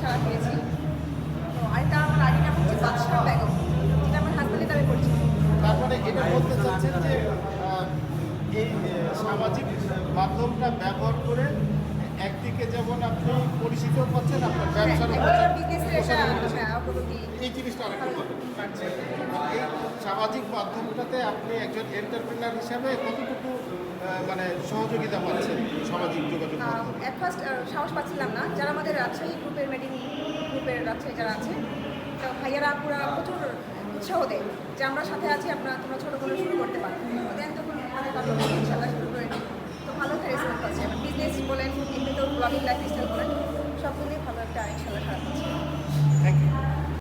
সারা পেয়েছি তো আরেকটা আমার আগে নাম হচ্ছে বাদশাহ বেগম। যেটা তারপরে এটা বলতে চাচ্ছেন যে এই সামাজিক মাধ্যমটা ব্যবহার করে একদিকে যেমন আপনি পরিচিত পাচ্ছেন আপনার হ্যাঁ, ব্যবসার হ্যাঁ, এই জিনিসটা এই সামাজিক মাধ্যমটাতে আপনি একজন এন্টারপ্রেনার হিসাবে কতটুকু মানে সহযোগিতা পাচ্ছেন? সামাজিক যোগাযোগ অ্যাট ফার্স্ট সাহস পাচ্ছিলাম না। যারা আমাদের রাজশাহী গ্রুপের মেডিং গ্রুপের রাজশাহী যারা আছে তো ভাইয়ারা পুরা প্রচুর উৎসাহ দেয় যে আমরা সাথে আছি আপনারা তোমরা ছোটো করে শুরু করতে পারো। দেন তখন মানে ইনশাল্লাহ শুরু করে। তো ভালো একটা রেসপন্স আছে বিজনেস বলেন এমনিতেও ব্লগিং লাইফ স্টাইল বলেন সব মিলিয়ে ভালো একটা ইনশাল্লাহ